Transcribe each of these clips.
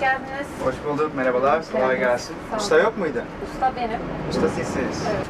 hoş geldiniz. Hoş bulduk, merhabalar, Hoş kolay gelsin. Usta yok muydu? Usta benim. Usta sizsiniz. Evet.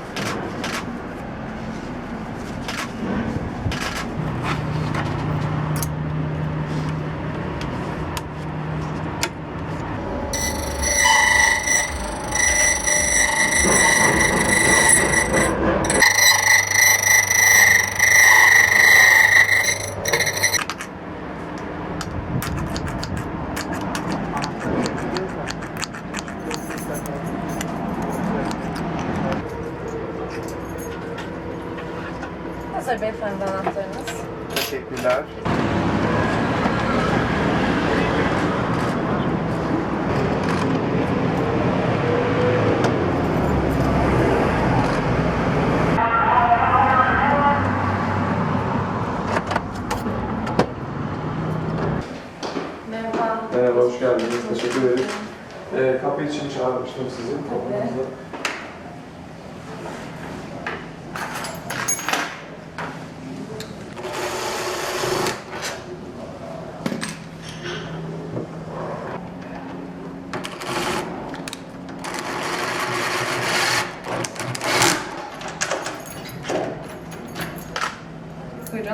Hazır beyefendi anahtarınız. Teşekkürler. Merhaba. Hoş geldiniz. Teşekkür ederim. Ee, kapı için çağırmıştım sizi. Kapınızda.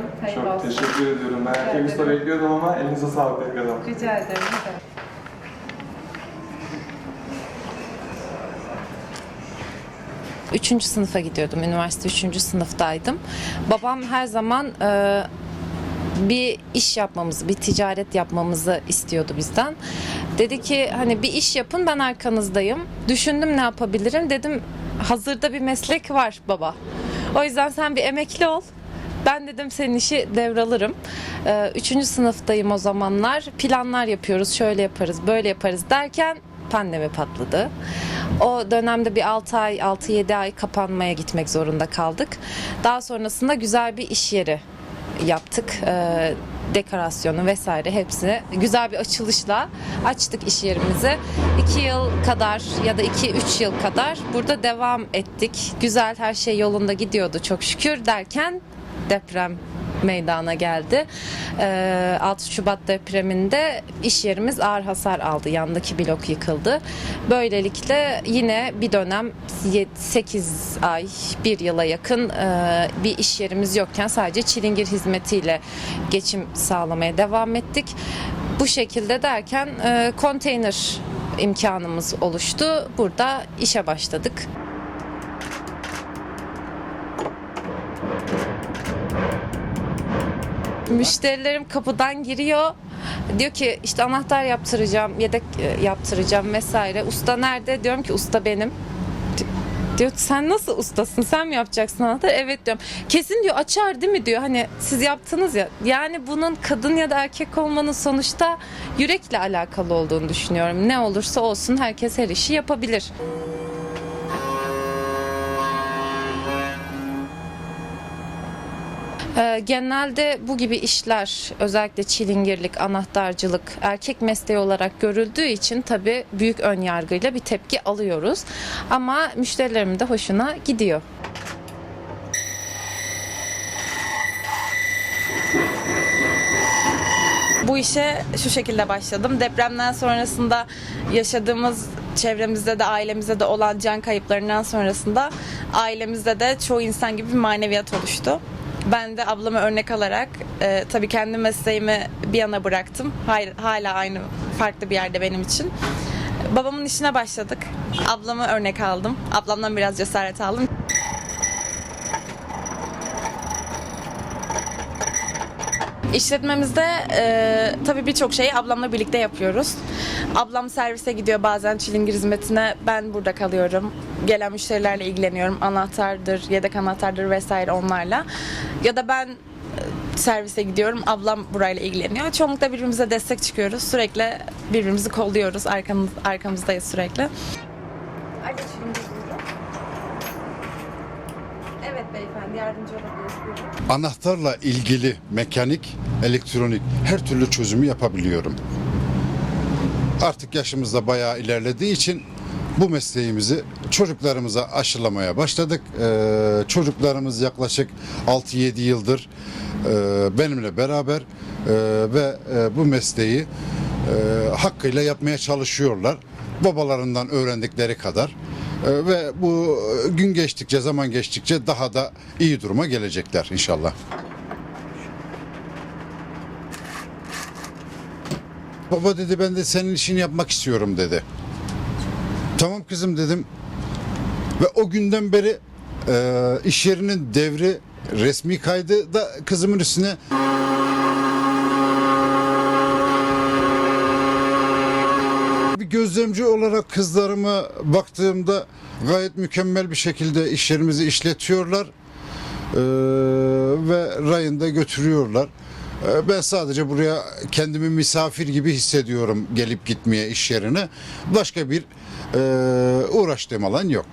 Buyurun, hayırlı Çok olsun. teşekkür ediyorum. Ben Rica erkek usta ederim. bekliyordum ama elinize sağlık tekrardan. Rica ederim. evet. Üçüncü sınıfa gidiyordum. Üniversite üçüncü sınıftaydım. Babam her zaman e, bir iş yapmamızı, bir ticaret yapmamızı istiyordu bizden. Dedi ki hani bir iş yapın ben arkanızdayım. Düşündüm ne yapabilirim. Dedim hazırda bir meslek var baba. O yüzden sen bir emekli ol. Ben dedim senin işi devralırım. Ee, Üçüncü sınıftayım o zamanlar. Planlar yapıyoruz. Şöyle yaparız, böyle yaparız derken pandemi patladı. O dönemde bir 6 ay, 6-7 ay kapanmaya gitmek zorunda kaldık. Daha sonrasında güzel bir iş yeri yaptık. Ee, dekorasyonu vesaire hepsini güzel bir açılışla açtık iş yerimizi. 2 yıl kadar ya da 2-3 yıl kadar burada devam ettik. Güzel her şey yolunda gidiyordu çok şükür derken deprem meydana geldi. Ee, 6 Şubat depreminde iş yerimiz ağır hasar aldı. Yandaki blok yıkıldı. Böylelikle yine bir dönem 8 ay, 1 yıla yakın e, bir iş yerimiz yokken sadece çilingir hizmetiyle geçim sağlamaya devam ettik. Bu şekilde derken e, konteyner imkanımız oluştu. Burada işe başladık. Müşterilerim kapıdan giriyor. Diyor ki işte anahtar yaptıracağım, yedek e, yaptıracağım vesaire. Usta nerede? Diyorum ki usta benim. Di- Diyor sen nasıl ustasın? Sen mi yapacaksın anahtarı? Evet diyorum. Kesin diyor açar değil mi diyor. Hani siz yaptınız ya. Yani bunun kadın ya da erkek olmanın sonuçta yürekle alakalı olduğunu düşünüyorum. Ne olursa olsun herkes her işi yapabilir. Ee, Genelde bu gibi işler özellikle çilingirlik, anahtarcılık erkek mesleği olarak görüldüğü için tabii büyük ön yargıyla bir tepki alıyoruz. Ama müşterilerimin de hoşuna gidiyor. Bu işe şu şekilde başladım. Depremden sonrasında yaşadığımız çevremizde de ailemizde de olan can kayıplarından sonrasında ailemizde de çoğu insan gibi bir maneviyat oluştu. Ben de ablamı örnek alarak e, tabii kendi mesleğimi bir yana bıraktım. Hayır, hala aynı farklı bir yerde benim için. Babamın işine başladık. Ablamı örnek aldım. Ablamdan biraz cesaret aldım. İşletmemizde e, tabii birçok şeyi ablamla birlikte yapıyoruz. Ablam servise gidiyor bazen çilingir hizmetine. Ben burada kalıyorum. Gelen müşterilerle ilgileniyorum. Anahtardır, yedek anahtardır vesaire onlarla. Ya da ben e, servise gidiyorum. Ablam burayla ilgileniyor. Çoğunlukla birbirimize destek çıkıyoruz. Sürekli birbirimizi kolluyoruz. Arkamız, arkamızdayız sürekli. Çilingir buyurun. Evet beyefendi yardımcı olabiliriz anahtarla ilgili mekanik, elektronik her türlü çözümü yapabiliyorum. Artık yaşımız da bayağı ilerlediği için bu mesleğimizi çocuklarımıza aşılamaya başladık. Ee, çocuklarımız yaklaşık 6-7 yıldır e, benimle beraber e, ve e, bu mesleği e, hakkıyla yapmaya çalışıyorlar. Babalarından öğrendikleri kadar. E, ve bu gün geçtikçe, zaman geçtikçe daha da iyi duruma gelecekler inşallah. Baba dedi ben de senin işini yapmak istiyorum dedi. Tamam kızım dedim. Ve o günden beri e, iş yerinin devri resmi kaydı da kızımın üstüne gözlemci olarak kızlarıma baktığımda gayet mükemmel bir şekilde işlerimizi işletiyorlar Ee, ve rayında götürüyorlar. Ee, Ben sadece buraya kendimi misafir gibi hissediyorum gelip gitmeye iş yerine. Başka bir e, uğraştığım alan yok.